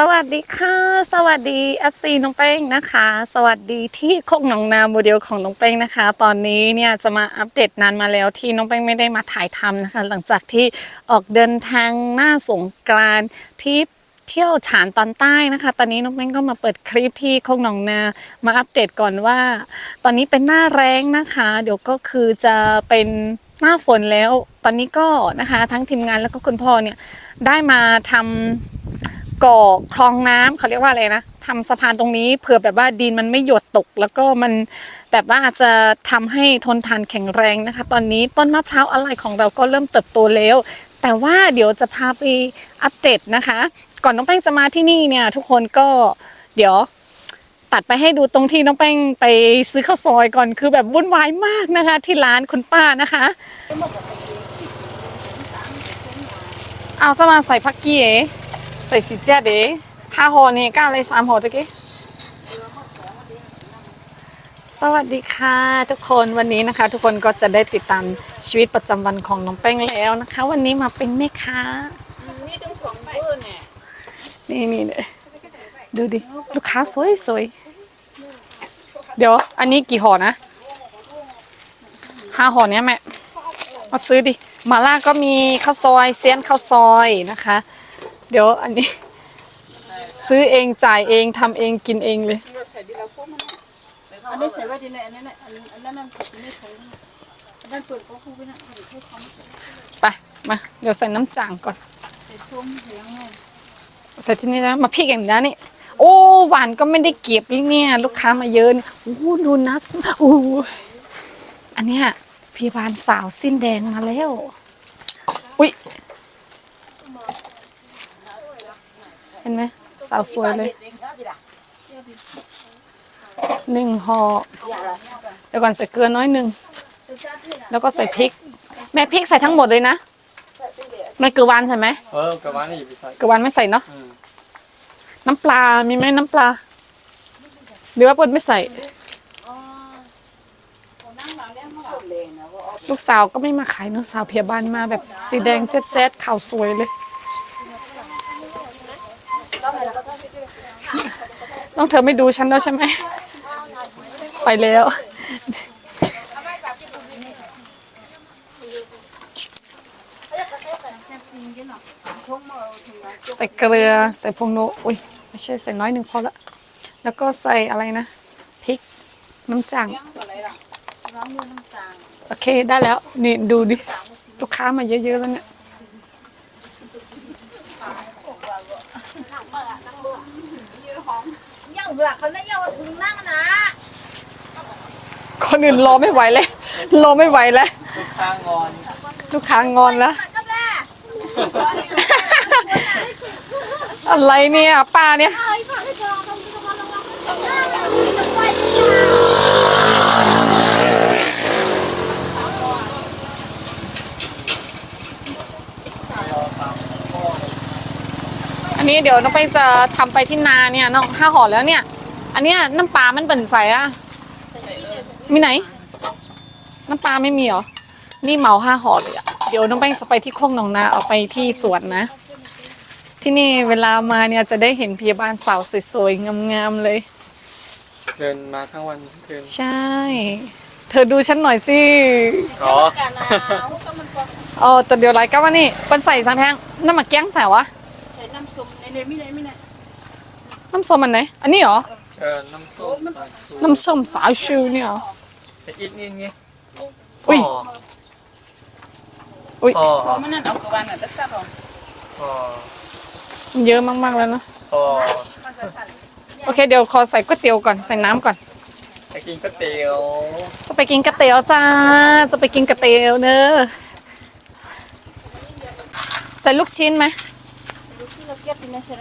สวัสดีค่ะ สวัสดี FC น้องเป้งนะคะ สวัสดีที่โคกหนองนาโมเดลของน้องเป้งนะคะ ตอนนี้เนี่ยจะมาอัปเดตนานมาแล้วที่น้องเป้งไม่ได้มาถ่ายทำนะคะ หลังจากที่ออกเดินทางหน้าสงกรานที่เที่ยวฉานตอนใต้นะคะ ตอนนี้น้องเป้งก็มาเปิดคลิปที่โคกหนองนา มาอัปเดตก่อนว่า ตอนนี้เป็นหน้าแรงนะคะ เดี๋ยวก็คือจะเป็นหน้าฝนแล้ว ตอนนี้ก็นะคะ ทั้งทีมงานแล้วก็คุณพ่อเนี่ยได้มาทำ ก่อคลองน้ำเขาเรียกว่าอะไรนะทำสะพานตรงนี้เผื่อแบบว่าดินมันไม่หยดตก แล้วก็มันแบบว่าจะทำให้ทนทานแข็งแรงนะคะ ตอนนี้ต้นมะพร้าวอะไรของเราก็เริ่มเติบโตแล้ว แต่ว่าเดี๋ยวจะพาไปอัปเดตนะคะ ก่อนน้องแป้งจะมาที่นี่เนี่ย ทุกคนก็เดี๋ยวตัดไปให้ดูตรงที่น้องแป้งไปซื้อข้าวซอยก่อนคือแบบวุ่นวายมากนะคะ ที่ร้านคุณป้านะคะเอาสมาใส่ผักกี้เอ๋ ใส่สีเจ็ดเด้ห้าห่อนี่ก้าเลยสามห่อตะกี้สวัสดีค่ะ ทุกคนวันนี้นะคะ ทุกคนก็จะได้ติดตามชีวิตประจำวันของน้องแป้งแล้วนะคะ วันนี้มาเป็นแม่ค้านี่ต้องสองเบอร์เนี่ยนี่นี่เลยดูดิลูกค้าสวยสวยเดี๋ยว อันนี้กี่ห่อนะห้าห่อเนี้ยแม่มาซื้อดิมาล่าก็มีข้าวซอยเซียนข้าวซอยนะคะ เดี๋ยวอันนี้ ซื้อเองจ่ายเองทำเองกินเองเลย อันนี้ใส่ไว้ดีเลยอันนี้เนี่ยอันอันนั้นนั่นใส่ไม่ใส่อันนั้นเปิดก็คู่ไปนะเดี๋ยวให้เขาไปมา เดี๋ยวใส่น้ำจางก่อน ใส่ส้มเหลืองไงใส่ที่นี่นะมาพริกอย่างนี้นี่โอ้หวานก็ไม่ได้เก็บเลยเนี่ย ลูกค้ามาเยอะนี่โอ้ดูนัสโอ้อันเนี้ยพยาบาลสาวสิ้นแดงมาแล้ว อุ้ยเห็นไหมสาวสวยเลยหนึ่งห่อเดี๋ยวก่อนใส่เกลือน้อยหนึ่งแล้วก็ใส่พริก แม่พริกใส่ทั้งหมดเลยนะไม่เกลือหวานใช่ไหมเออกระวานนี่อย่าไปใส่กระวันไม่ใส่เนาะอืมน้ำปลา มีไหมน้ำปลาหรือว่าเปิ้ลไม่ใส่ลูกสาวก็ไม่มาขายเนอะสาวพยาบาลมาแบบสีแดงแจ๊ดๆขาวสวยเลย ต้องเธอไม่ดูฉันแล้วใช่ไหม ไปแล้ว ใส่เกลือ ใส่พงโนอุ้ยไม่ใช่ใส่น้อยหนึ่งพอละ แล้วก็ใส่อะไรนะพริกน้ำจังร้องโอเคได้แล้ว นี่ดูดิ ลูกค้ามาเยอะๆแล้วเนี่ย ยังเวลาเขาเนี่ยยังถึงนั่งนะคนอื่นรอไม่ไหวเลยรอไม่ไหวแล้วลูกค้างอนลูกค้างอนแล้วก็แม่อะไรเนี่ยป้าเนี่ย ไอ้ผ่านให้จอต้องมีความระวังต้องหน้าเลยต้องไปที่ อั นนี้เดี๋ยวน้องไปจะทำไปที่นาเนี่ยน้องห้าห่อแล้วเนี่ย อันเนี้ยน้ำปลามันเป็นใสอะมีไหน น้ำปลาไม่มีเหรอ นี่เหมาห้าห่อเลยอะเดี๋ยวน้องแป้งจะไปที่โคกหนองนาเอาไปที่สวนนะ ที่นี่เวลามาเนี่ยจะได้เห็นพยาบาลสาวสวยๆงามๆเลย เดินมาทั้งวันเดินใช่ เธอดูฉันหน่อยสิอ๋ออ๋อแต่เดี๋ยวไรก็ว่านี่เป็นใส่สังแทงน้ำหมักแก้งใส่วะใส่น้ำส้มในในไม่ในไม่ในน้ำส้มอันไหน อันนี้เหรอ เออน้ำส้มสายชูน้ำส้มสายชูเนี่ยเหรอ แต่อีกนิดงี้อุ้ยพออุ้ย พอพอมันนั่นเอากระบาลน่ะตัดตัดออกพอมันเยอะมากๆแล้วเนอะพอโอเคเดี๋ยวขอใส่ก๋วยเตี๋ยวก่อนใส่น้ำก่อน จะกินก๋วยเตี๋ยวจะไปกินก๋วยเตี๋ยวจ้า จะไปกินก๋วยเตี๋ยวเนอะใส่ลูกชิ้นไหม ที่เราเก็บที่นี่เสร็จ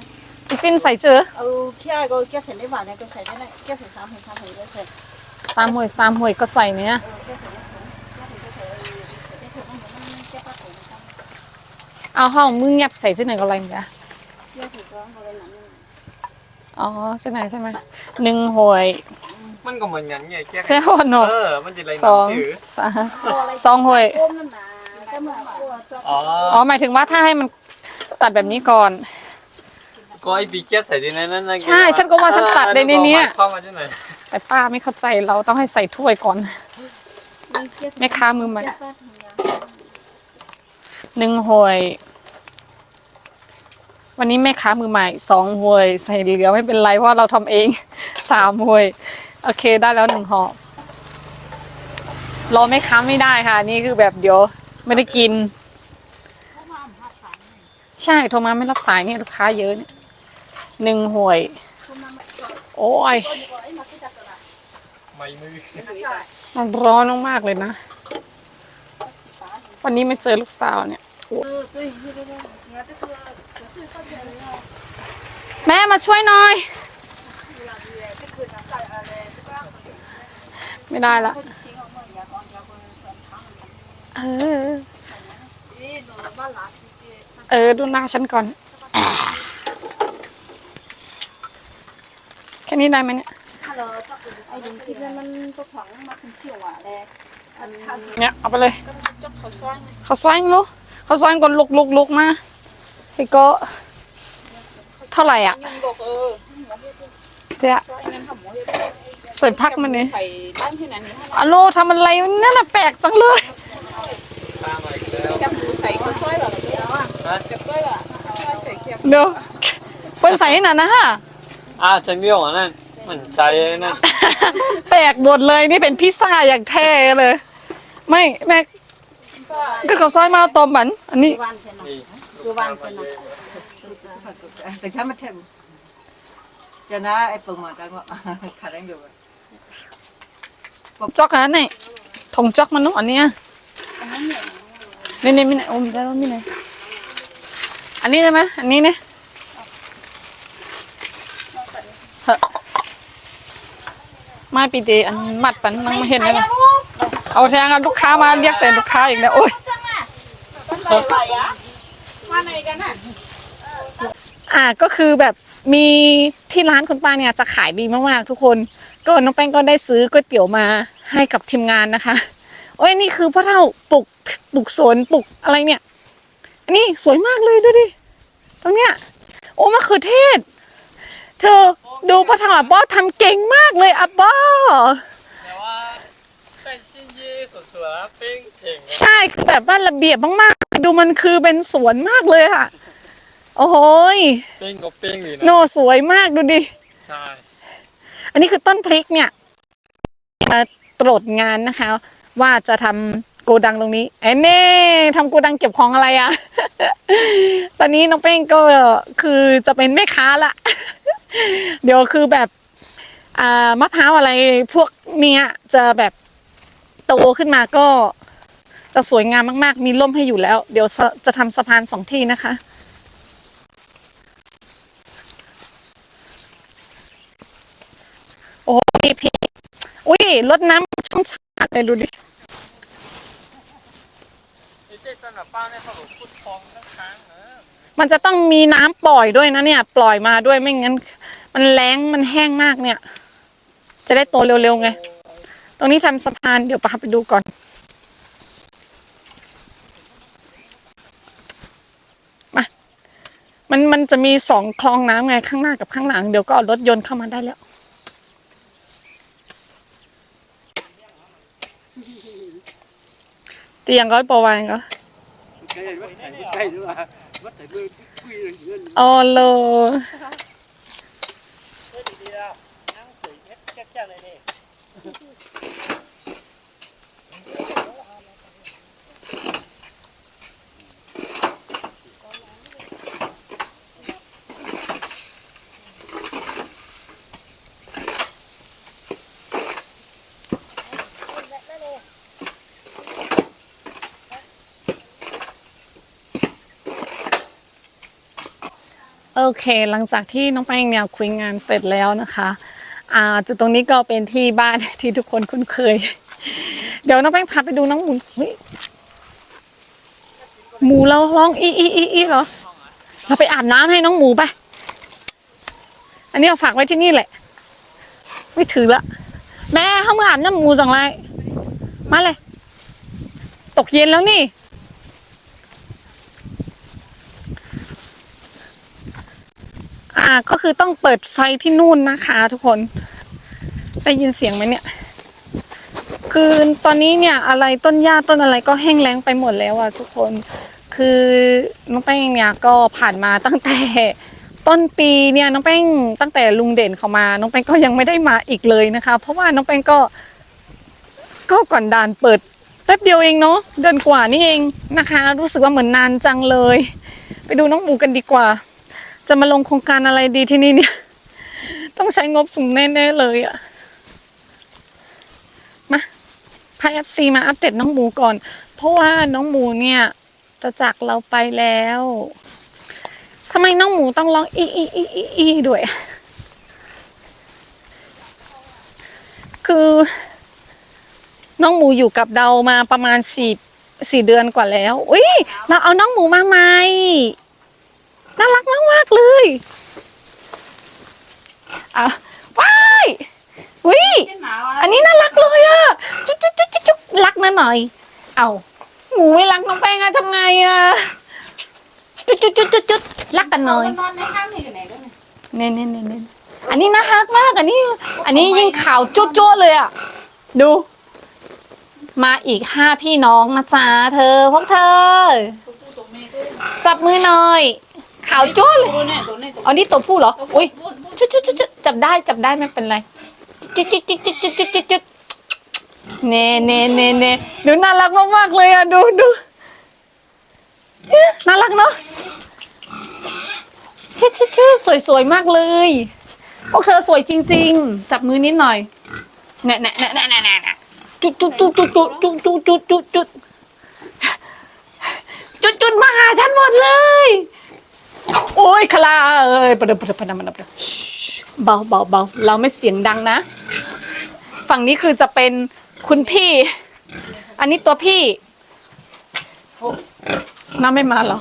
ลูกชิ้นใส่เจอเอาแค่ก็เก็บเสร็จได้หวานเนี่ยก็ใส่ได้เลยเก็บเสร็จสามหัวสามหัวได้เสร็จสามหวยสามหวยก็ใส่เนี่ยเอาห้องมึงเงียบใส่เส้นไหนก็อะไรจ้ะเก็บเสร็จก็อะไรหนังอ๋อเส้นไหนใช่ไหมหนึ่งหวยมันก็เหมือนกันไงแค่ใช่หัวหนดเออมันจะอะไรสองน้ำจืดสามสองหวยต้มน้ำหนาก็มาตัวจอ๋ออ๋อหมายถึงว่าถ้าให้มันตัดแบบนี้ก่อน ก็ไอ้ปีเกียใส่ในนั้นนะใช่ฉันก็ว่าฉันตัดในในเนี้ย เข้ามาที่ไหนแต่ป้าไม่เข้าใจเราต้องให้ใส่ถ้วยก่อนแม่ค้ามือใหม่ป้าทำงานหนึ่งหวย วันนี้แม่ค้ามือใหม่สองหวย ใส่เหลือไม่เป็นไรเพราะเราทำเอง สามหวย โอเคได้แล้วหนึ่งห่อรอแม่ค้าไม่ได้ค่ะ นี่คือแบบเดี๋ยวไม่ได้กิน ใช่โทรมาไม่รับสายเนี่ยลูกค้าเยอะเนี่ย หนึ่งหวย โอ้ย ไม่มือมันร้อนมากๆเลยนะ วันนี้ไม่เจอลูกสาวเนี่ยเออตัวอย่างที่ได้ได้งานก็คือจะซื้อข้าวเย็นแล้วแม่มาช่วยหน่อยก็คือน้ำใส่อะไรก็ไม่ได้ละก็ทิ้งออกมาอย่างก่อนจะคนทั้งเออนี่หนูบ้านหลานที่เออ ดูหน้าฉันก่อน แค่นี้ได้ไหมเนี่ยฮัลโหลไอ้ดินที่มันก็ถังมาถึงเชี่ยวอะแลอันทันเนี่ยเอาไปเลยก็จกเขาซ้อนเขาซอยลูกเขาซอยก่อนลุกลุกลุกมาพี่ก็เท่าไหร่อะยังบอกเออเจ๊ซ้อนงั้นทำหมูใส่พักมันนี่ใส่ด้านที่ไหนนี่อะโลทำอะไรนั่นน่ะแปลกจังเลยตามมาอีกแล้วจับหมูใส่ข้าวซอยแบบนี้อะฮะจับด้วยอะซอยใส่เคียมเดี๋ยวเปิ้นใส่ให้หน่อยนะฮะ อ่าจะเบี้ยวอะนั่นมันใจนั่นแปลกหมดเลยนี่เป็นพิซซ่าอย่างแท้เลย ไม่แม่ก็เขาซอยมาตอมบันอันนี้ วันเสร็จนะนี่คือวันเสร็จนะแต่ฉันมาเทมจะนะไอ้ปุ่มอะจังว่าขาดแรงอยู่จอกอันนั้นนี่ถงจอกมันเนาะอันเนี้ยนี่นี่ไม่ไหนโอ้มีได้แล้วมีไหนอันนี้ได้ไหมอันนี้เนี่ยเฮ้อ มาปีเดอันมัดปันนังมาเห็นไหมนะเอาแทงกันลูกค้ามาเรียกเสียลูกค้าอีกแล้วโอ้ยอะไรอะมาไหนกันน่ะอ่าก็คือแบบมีที่ร้านคุณป้าเนี่ยจะขายดีมากๆทุกคน ก็น้องแป้งก็ได้ซื้อก๋วยเตี๋ยวมาให้กับทีมงานนะคะ โอ้ยนี่คือพ่อเท่าปลูกปลูกสวนปลูกอะไรเนี่ยอันนี้สวยมากเลยดูดิตรงเนี้ยโอ้มะเขือเทศเธอดูพ่อเท่าอาบ้อทำเก่งมากเลยอาบ้อแต่ว่าเป็นชิ้นยี่สวยๆเป้งเก่งใช่คือแบบว่าระเบียบมากๆ ดูมันคือเป็นสวนมากเลยค่ะโอ้โหยเป้งก็เป้งดีโนนะสวยมากดูดิใช่อันนี้คือต้นพริกเนี่ยมาตรวจงานนะคะ ว่าจะทำโกดังตรงนี้ไอ้เน่ทำโกดังเก็บของอะไรอะตอนนี้น้องเป้งก็คือจะเป็นแม่ค้าละ เดี๋ยวคือแบบอ่ามะพร้าวอะไรพวกเนี้ยจะแบบโตขึ้นมาก็จะสวยงามมาก ๆ มีร่มให้อยู่แล้ว เดี๋ยวจะทำสะพานสองที่นะคะ โอ้ยพี่ อุ้ยรดน้ำช่องชาเลยดูดิไอ้เจ๊สนับป้าเนี่ยเขาบอกพุดทองทั้งค้างเนอะ มันจะต้องมีน้ำปล่อยด้วยนะเนี่ย ปล่อยมาด้วยไม่งั้น มันแรงมันแห้งมากเนี่ย จะได้โตเร็วๆไง ตรงนี้ทำสะพานเดี๋ยวพาไปดูก่อน มา มันมันจะมีสองคลองน้ำไงข้างหน้ากับข้างหลังเดี๋ยวก็รถยนต์เข้ามาได้แล้วเตียงร้อยปอวันก็ใช่วัดไหน ช่หรือว่าวัดไหนเพื่อคุยเรื่องอ๋อโล โอเค หลังจากที่น้องแป้งเนี่ยคุยงานเสร็จแล้วนะคะอ่าจุดตรงนี้ก็เป็นที่บ้านที่ทุกคนคุ้นเคย เดี๋ยวน้องแป้งพาไปดูน้องหมูหมูเราร้องอีอีอีอีเหรอ เราไปอาบน้ำให้น้องหมูไป อันนี้เอาฝากไว้ที่นี่แหละ ไม่ถือละ แม่เข้ามาอาบน้ำหมูสังไร มาเลย ตกเย็นแล้วนี่ อ อ่า ก็คือต้องเปิดไฟที่นู่นนะคะ ทุกคนได้ยินเสียงไหมเนี่ย คือตอนนี้เนี่ยอะไรต้นหญ้าต้นอะไรก็แห้งแล้งไปหมดแล้วอะทุกคน คือน้องแป้งเนี่ยก็ผ่านมาตั้งแต่ต้นปีเนี่ยน้องแป้งตั้งแต่ลุงเด่นเขามา น้องแป้งก็ยังไม่ได้มาอีกเลยนะคะ เพราะว่าน้องแป้งก็ ก็ก่อนด่านเปิดแป๊บเดียวเองเนาะเดือนกว่านี่เองนะคะ รู้สึกว่าเหมือนนานจังเลย ไปดูน้องหมูกันดีกว่า จะมาลงโครงการอะไรดีที่นี่เนี่ย ต้องใช้งบสูงแน่ๆเลยอะมาพาเอฟซีมาอัปเดตน้องหมูก่อน เพราะว่าน้องหมูเนี่ย จะจากเราไปแล้วทำไมน้องหมูต้องร้องอีอีอีอีอีด้วย คือน้องหมูอยู่กับเรามาประมาณสี่สี่เดือนกว่าแล้ว อุ้ยเราเอาน้องหมูมาใหม่ น่ารักมากมากๆเลยอะว้ายอุ้ยหนาวอะอันนี้น่ารักเลยอะจุ๊จุ๊จุ๊จุ๊จุ๊รักนะหน่อย เอาหมูไม่รักน้องแป้งอะทำไงอะจุ๊จุ๊จุ๊จุ๊จุ๊รักกันหน่อยนอนในข้างนี่กันไหนก็ไม่เน่เน่เน่เน่อันนี้น่ารักมาก อันนี้ อันนี้ยิ่งขาวจุ๊จุ๊เลยอะดู มาอีกห้าพี่น้องนะจ๊ะเธอพวกเธอตัวผู้ตัวแม่ก็จับมือหน่อย ขาวจุ๊เลยตัวนี่ยตัวเนี่ยตัวอันนี้ตัวผู้เหรอ อุ้ยจุ๊จุ๊จุ๊จุ๊จับได้จับได้ไม่เป็นไรจุ๊จุ๊จุ๊จุ๊จุ๊จุ๊จุ๊จุ๊เน่เน่เน่เน่ดูน่ารักมากๆเลยอะดูดูน่ารักเนาะชื่อชื่อชื่อสวยสวยๆมากเลย พวกเธอสวยจริง ๆ จับมือนิดหน่อยแน่แน่แน่แน่แน่แน่จุ๊จุ๊จุ๊จุ๊จุ๊จุ๊จุ๊จุ๊จุ๊จุ๊จุ๊จุ๊จุ๊มาหาฉันหมดเลย โอ้ยคลาเอ้ยประเดี๋ยวประเดี๋ยวประเดี๋ยวประเดี๋ยวเบาเบาเบาเราไม่เสียงดังนะ ฝั่งนี้คือจะเป็นคุณพี่ อันนี้ตัวพี่น้าไม่มาเหรอ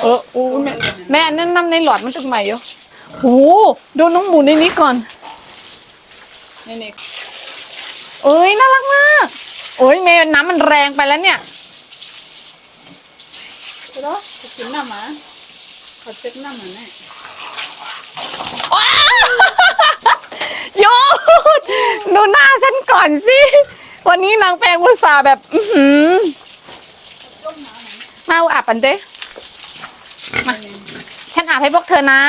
เออโอ้แม่แม่นั่นน้ำในหลอดมันตึงใหม่อยู่โหดูน้องหมูในนี้ก่อนในนี่เอ้ยน่ารักมากโอ้ยเมย์น้ำมันแรงไปแล้วเนี่ย ตัวจะกินน้ำมาขอเช็ดน้ำมาแน่ว้าวหยุดดูหน้าฉันก่อนสิ วันนี้นางแปลงอุตส่าห์แบบ อือหือมาอาบปันเด้มาฉันอาบให้พวกเธอนะ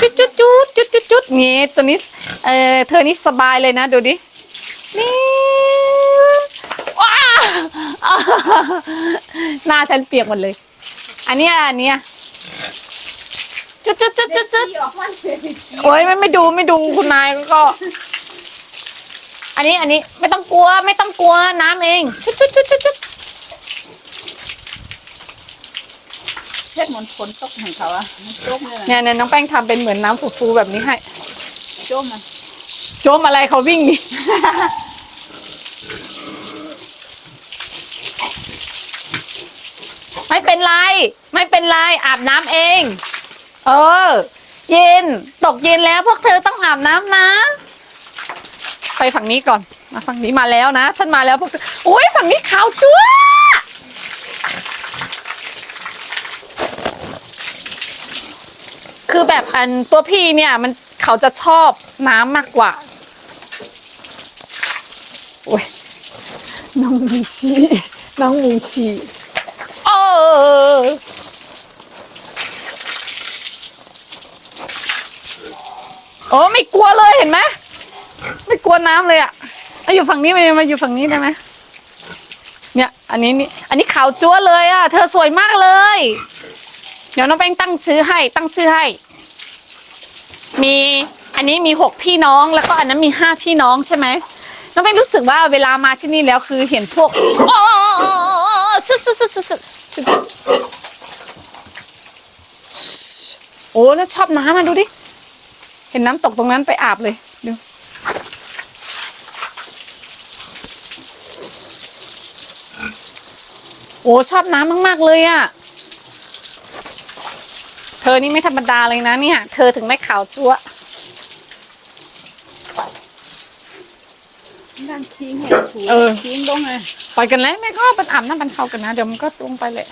จุดจุดจุดจุดจุดจุดนี่ตัวนี้ เออเธอนี่สบายเลยนะ ดูดิ นี่ว้าวหน้าฉันเปียกหมดเลย อันเนี้ยอันเนี้ยจุดจุดจุดจุดจุดที่ออกมาเสียจีโอ้ยไม่ไม่ดูไม่ดูคุณนายก็ อันนี้อันนี้ไม่ต้องกลัว ไม่ต้องกลัวน้ำเองชุดชุดชุดชุดชุดเช็ดเหมือนฝนตกของเขาอะมันโจมเลยนะเนี่ยเนี่ยน้องแป้งทำเป็นเหมือนน้ำฟูๆแบบนี้ให้โจมมันโจมอะไรเขาวิ่งหนี ไม่เป็นไร ไม่เป็นไร อาบน้ำเอง เออ เย็น ตกเย็นแล้วพวกเธอต้องอาบน้ำนะ ไปฝั่งนี้ก่อนมาฝั่งนี้มาแล้วนะ ฉันมาแล้วพวกเธอโอ้ยฝั่งนี้ขาวจั๊วคือแบบอันตัวพี่เนี่ยมันเขาจะชอบน้ำมากกว่าโอ้ยน้องมีชีน้องมีชี โอ้ไม่กลัวเลยเห็นไหมไม่กลัวน้ำเลยอะมาอยู่ฝั่งนี้มามาอยู่ฝั่งนี้ได้ไหมเนี่ย อันนี้นี่อันนี้ขาวจั๊วเลยอะ เธอสวยมากเลย เดี๋ยวน้องแป้งตั้งชื่อให้ ตั้งชื่อให้ มีอันนี้มีหกพี่น้องแล้วก็อันนั้นมีห้าพี่น้องใช่ไหมน้องแป้งรู้สึกว่าเวลามาที่นี่แล้วคือเห็นพวกโอ้สุดสุดสุดสุดสุดสุด โอ้แล้วชอบน้ำอะดูดิ เห็นน้ำตกตรงนั้นไปอาบเลยดูโอ้ชอบน้ำมากๆเลยอะ เธอนี่ไม่ธรรมดาเลยนะเนี่ย เธอถึงไม่ขาวจั๊วะด้านทิ้งเห็นถูเออทิ้งลงเลย ไปกันแล้วแม่ก็ปันอาบน้ำปันเข้ากันนะ เดี๋ยวมันก็ลงไปเลย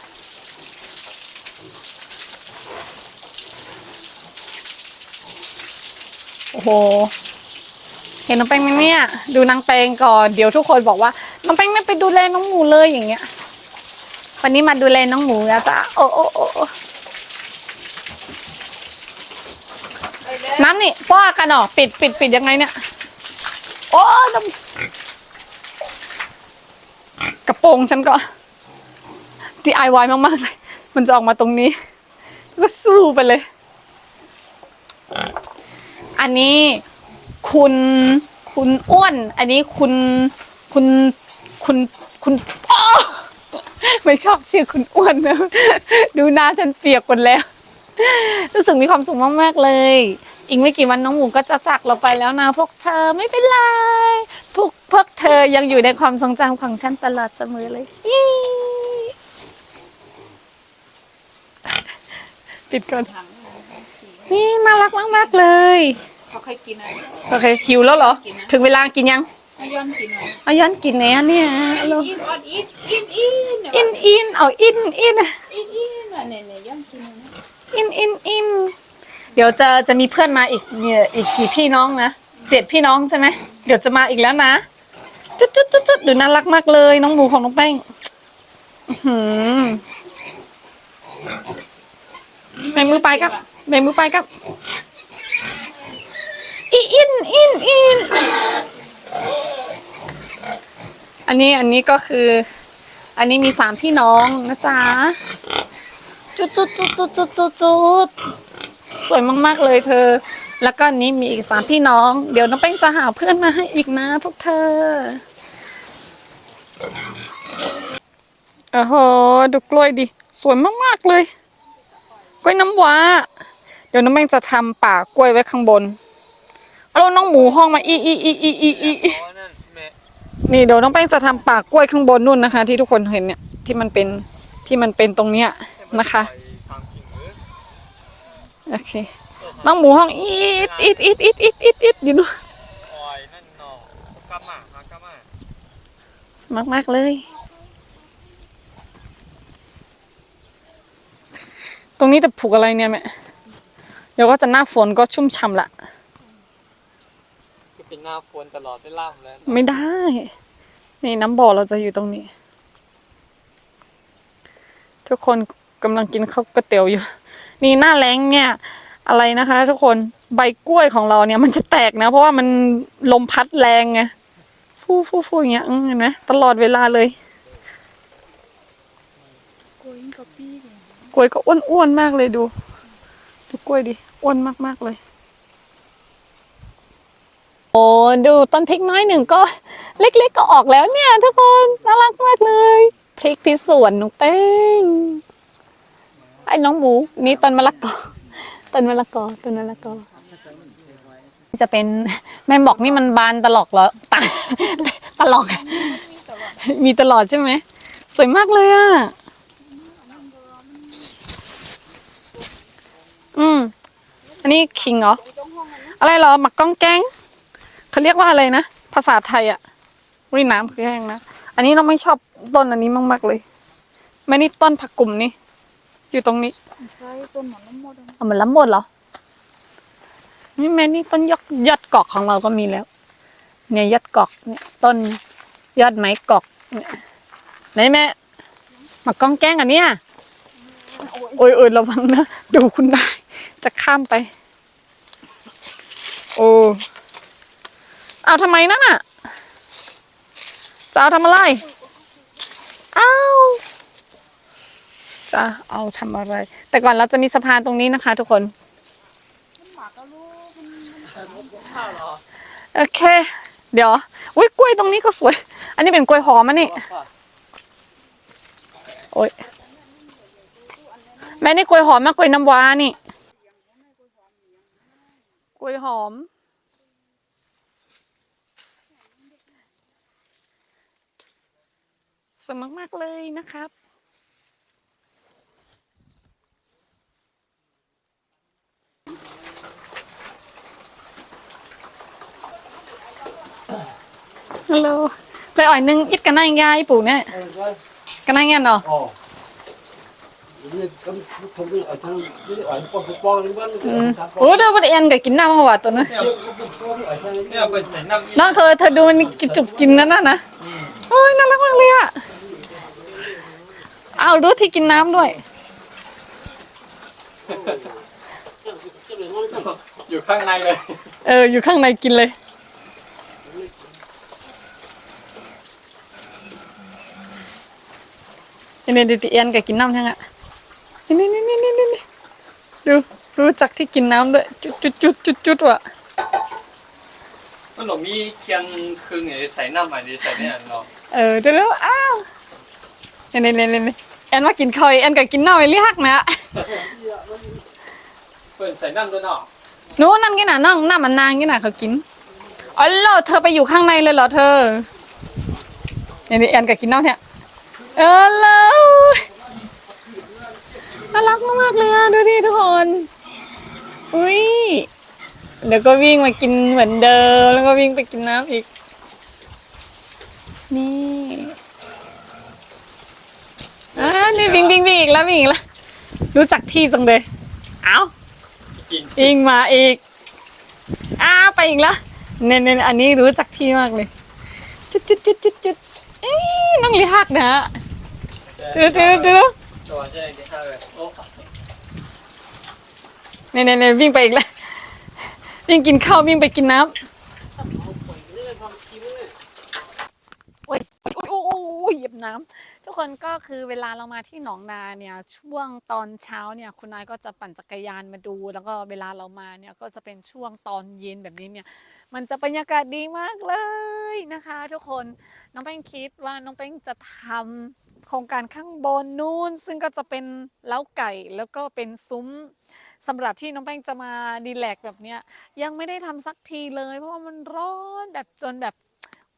โอ้โห เห็นน้องแป้งไหมเนี่ย ดูนางแป้งก่อนเดี๋ยวทุกคนบอกว่าน้องแป้งไม่ไปดูแลน้องหมูเลยอย่างเงี้ย วันนี้มาดูแลน้องหมูแล้วจ้ะโอ้โอ้โอ้น้ำนี่ป้อกันหรอปิดปิดปิดยังไงเนี่ย โอ้ กระโปรงฉันก็ DIY มากๆเลย มันจะออกมาตรงนี้ ก็สู้ไปเลย อันนี้คุณคุณอ้วน อันนี้คุณคุณคุณคุณอ้ไม่ชอบชื่อคุณอ้วนนะดูหน้าฉันเปียกหมดแล้ว รู้สึกมีความสุขมาก ๆ เลย อีกไม่กี่วันน้องหมูก็จะจากเราไปแล้วนะ พวกเธอไม่เป็นไร พวกพวกเธอยังอยู่ในความทรงจำของฉันตลอดเสมอเลยยี่ปิดก่อน นี่น่ารักมาก ๆ เลยเขาเคยกินอะไรโอเคหิวแล้วเหรอ ถึงเวลากินยังย้อนกินอะไรเอาย้อนกินไหนอันเนี่ยเอาอินออดอินอินอินอินอินเอาอินอินอินอินเนี่ยเนี่ยย้อนกินอะไรอินอินอิน เดี๋ยวจะจะมีเพื่อนมาอีกเนี่ยอีกกี่พี่น้องนะเจ็ดพี่น้องใช่ไหมเดี๋ยวจะมาอีกแล้วนะจุดจุดจุดจุดดูน่ารักมากเลย น้องหมูของน้องแป้งอื้อหือแบมือไปครับแบมือไปครับอินอินอินอินอันนี้อันนี้ก็คือ อันนี้มีสามพี่น้องนะจ๊ะจุดจุดจุดจุดจุดจุดจุด สวยมากๆเลยเธอ แล้วก็นี้มีอีกสามพี่น้อง เดี๋ยวน้องแป้งจะหาเพื่อนมาให้อีกนะพวกเธอโอ้โหดูกล้วยดิ สวยมากๆเลย กล้วยน้ำว้า เดี๋ยวน้องแป้งจะทำป่ากล้วยไว้ข้างบนเอาแล้วน้องหมูห้องมาอีอีอีอีอีอีนี่เดี๋ยวน้องแป้งจะทำป่ากล้วยข้างบนนู่นนะคะ ที่ทุกคนเห็นเนี่ยที่มันเป็นที่มันเป็นตรงเนี้ยนะคะ ไปทางกิ่งมือ โอเค น้องหมูห้องอีดอีดอีดอีดอีดอีดอีดอยู่นู่นออยนั่นเนาะกามาฮากามามากมากๆเลย ตรงนี้จะผูกอะไรเนี่ยแม่ เดี๋ยวก็จะหน้าฝนก็ชุ่มฉ่ำละก็เป็นหน้าฝนตลอดได้ล่ามแล้วไม่ได้ นี่น้ำบ่อเราจะอยู่ตรงนี้ ทุกคนกำลังกินข้าวก๋วยเตี๋ยวอยู่ นี่หน้าแรงเนี่ย อะไรนะคะ ทุกคนใบกล้วยของเราเนี่ยมันจะแตกนะ เพราะว่ามันลมพัดแรงไงฟูฟูฟูอย่างเงี้ยเห็นไหมตลอดเวลาเลยกล้วยก็อ้วนๆมากเลยดูดูกล้วยดิอ้วนมากๆเลย โอ้ดูต้นพริกน้อยหนึ่งก็ เล็ก ๆ ก็ออกแล้วเนี่ย ทุกคนน่ารักมากเลย พริกที่สวนน้องเป้ง ไอ้น้องหมูนี่ต้นมะละกอต้นมะละกอต้นมะละกอจะเป็นแม่บอกนี่มันบานตลอดเหรอตาตลอดมีตลอดใช่ไหมสวยมากเลยอะอืมอันนี้คิงเหรออะไรเหรอหมักก้องแกงเขาเรียกว่าอะไรนะภาษาไทยอะวิน้ำคือแห้งนะอันนี้เราไม่ชอบต้นอันนี้มากๆเลยไม่นี่ต้นผักกลุ่มนี่ อยู่ตรงนี้ใช่ต้นหมอนน้ำมดเอามันล้ำหมดเหรอนี่แม่นี่ต้นยอดยอดกอกของเราก็มีแล้ว เนี่ยยอดกอกเนี่ยต้นยอดไม้กอกเนี่ยไหนแม่หมักก้องแกงอันเนี้ยโอ้ยโอ้ยระวังนะดูคุณได้ จะข้ามไป โอ้เอาทำไมนั่นน่ะจะเอาทำอะไร เอา จะเอาทำอะไร แต่ก่อนเราจะมีสะพานตรงนี้นะคะ ทุกคนโอเค เดี๋ยวอุ้ยกล้วยตรงนี้ก็สวย อันนี้เป็นกล้วยหอมอะนี่โอ้ยแม่นี่กล้วยหอมมากกล้วยน้ำว้านี่กล้วยหอมสวยมากๆเลยนะครับ ฮัลโหลเลยอ่อยนึงอิดกันนั่งยายปู่เนี่ยกันนั่งเงี้ยเนาะ Ồ. นี่ก็ผมนี่เอาทางนี่อ่อนปองปองนี่มันอืมโอ้เดี๋ยวมันเอ็นกับกินน้ำเขาว่ะตัวนั้นเนี่ยเป็นใส่น้ำน้องเธอเธอดูมันกินจุบกินนั่นน่ะนะโอ้ยน่ารักมากเลยอะเอาดูที่กินน้ำด้วย อยู่ข้างในเลย เอออยู่ข้างในกินเลย นี่นี่ดิเอ็นกับกินน้ำยังอะนี่นี่นี่นี่นี่นี่ดูรู้จักที่กินน้ำด้วยจุดจุดจุดจุดจุดว่ะมันหลงมีเคียงคืนไงใส่น้ำใหม่ดีใส่เนี่ยเนาะเออเดี๋ยวแล้วอ้าวนี่นี่นี่นี่แอนว่ากินข้าวแอนกับกินน้ำไอ้เรียกนะเป็นใส่น้ำตัวเนาะนู้นั่นกินน่ะน้องน้ำมันนางกินน่ะเขากินอ๋อเหรอเธอไปอยู่ข้างในเลยเหรอเธอนี่นี่แอนกับกินน้ำเนี่ย เออเลยน่ารักมากๆเลยอะดูดิทุกคน อุ้ย เดี๋ยวก็วิ่งมากินเหมือนเดิม แล้วก็วิ่งไปกินน้ำอีก นี่อ่านี่วิ่งวิ่งวิ่งอีกแล้ววิ่งอีกแล้ว รู้จักที่จังเลยเอ้ากินวิ่งมาอีก อ้าไปอีกแล้วเน้นๆอันนี้รู้จักที่มากเลย จุดจุดจุดจุดจุดเอ้ยน้องลิฮักนะฮะ ดูดูดูดูเนี่ยโอ้เน้นเน้นวิ่งไปอีกแล้ว วิ่งกินข้าววิ่งไปกินน้ำโอ้ยโอ้ยโอ้ยโอ้ยโอ้ยเหยียบน้ำทุกคนก็คือเวลาเรามาที่หนองนาเนี่ยช่วงตอนเช้าเนี่ยคุณนายก็จะปั่นจักรยานมาดู แล้วก็เวลาเรามาเนี่ยก็จะเป็นช่วงตอนเย็นแบบนี้เนี่ยมันจะบรรยากาศดีมากเลยนะคะ ทุกคนน้องแป้งคิดว่าน้องแป้งจะทำ โครงการข้างบนนู่นซึ่งก็จะเป็นเล้าไก่แล้วก็เป็นซุ้มสำหรับที่น้องแป้งจะมาดีแลกแบบเนี้ยยังไม่ได้ทำสักทีเลย เพราะว่ามันร้อนแบบจนแบบ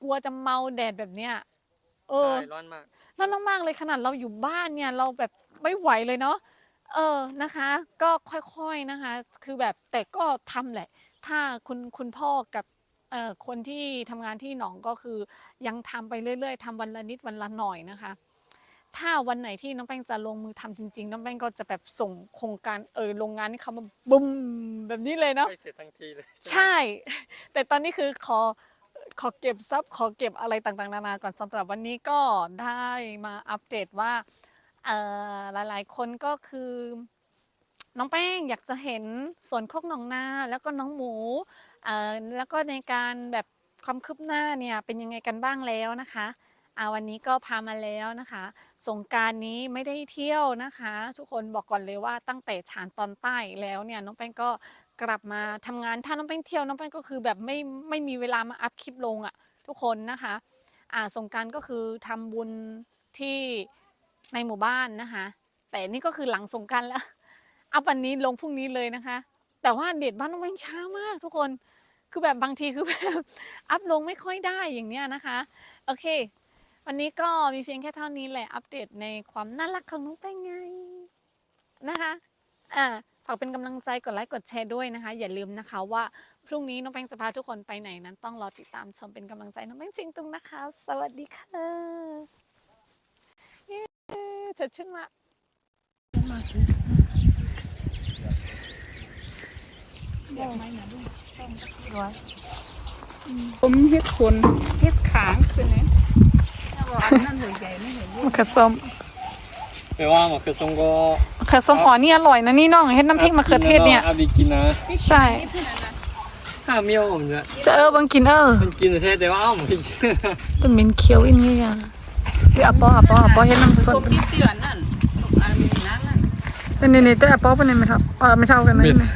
กลัวจะเมาแดดแบบเนี้ยเออ ใช่ร้อนมาก ร้อนมากๆเลยขนาดเราอยู่บ้านเนี่ยเราแบบไม่ไหวเลยเนาะเออนะคะ ก็ค่อยๆนะคะ คือแบบแต่ก็ทำแหละ ถ้าคุณคุณพ่อกับเอ่อคนที่ทำงานที่หนองก็คือยังทำไปเรื่อย ๆทำวันละนิดวันละหน่อยนะคะ ถ้าวันไหนที่น้องแป้งจะลงมือทำจริง ๆ น้องแป้งก็จะแบบส่งโครงการเออโรงงานให้เขามาบุ้มแบบนี้เลยเนาะไม่เสร็จทั้งทีเลย ใช่ แต่ตอนนี้คือขอขอเก็บทรัพย์ขอเก็บอะไรต่างๆนานาก่อนสำหรับวันนี้ก็ได้มาอัปเดตว่าเอ่อหลายๆ คนก็คือ น้องแป้งอยากจะเห็นสวนโคกหนองนาแล้วก็น้องหมูเอ่อแล้วก็ในการแบบความคืบหน้าเนี่ยเป็นยังไงกันบ้างแล้วนะคะ อ่าวันนี้ก็พามาแล้วนะคะ สงการนี้ไม่ได้เที่ยวนะคะ ทุกคนบอกก่อนเลยว่าตั้งแต่ฉานตอนใต้แล้วเนี่ยน้องแป้งก็กลับมาทำงานถ้าน้องแป้งเที่ยวน้องแป้งก็คือแบบไม่ไม่มีเวลามาอัพคลิปลงอะ่ะทุกคนนะคะอ่าสงการก็คือทำบุญที่ในหมู่บ้านนะคะ แต่นี่ก็คือหลังสงการแล้วอัพวันนี้ลงพรุ่งนี้เลยนะคะ แต่ว่าเด็ดบ้านน้องแป้งช้ามาก ทุกคนคือแบบบางทีคือแบบอัพลงไม่ค่อยได้อย่างเนี้ยนะคะโอเค วันนี้ก็มีเพียงแค่เท่านี้แหละอัปเดตในความน่ารักของน้องแป้งไงนะคะอ่าฝากเป็นกำลังใจกดไลค์กดแชร์ด้วยนะคะ อย่าลืมนะคะว่าพรุ่งนี้น้องแป้งจะพาทุกคนไปไหนนั้นต้องรอติดตามชมเป็นกำลังใจน้องแป้งจริงตุงนะคะ สวัสดีค่ะเย้เฉิดชื่นมากผมเฮ็ดคนเฮ็ดขางคือเนี่ย ม่เห็นมะเขือส้มแปลว่ามันคือทรงก็มะเขือส้มอ๋อนี่อร่อยนะนี่น้องเฮ็ดน้ำพริกมะเขือเทศเนี่ยอาบีกินนะใช่ห้าเมียวผมจะจะเออบังกินเออมันกินแต่แต่ว่าอ้าวมันกินจะเหม็นเคี้ยวอินนี่อะพี่อาปออาปออาปอเฮ็ดน้ำส้ส้มมที่เตือนนั่นอันนั้นนั่นเป็นนี่นี่แต่อาปอเป็นนี่ไม่เท่าเออไม่เท่ากันนะเม็ดนี่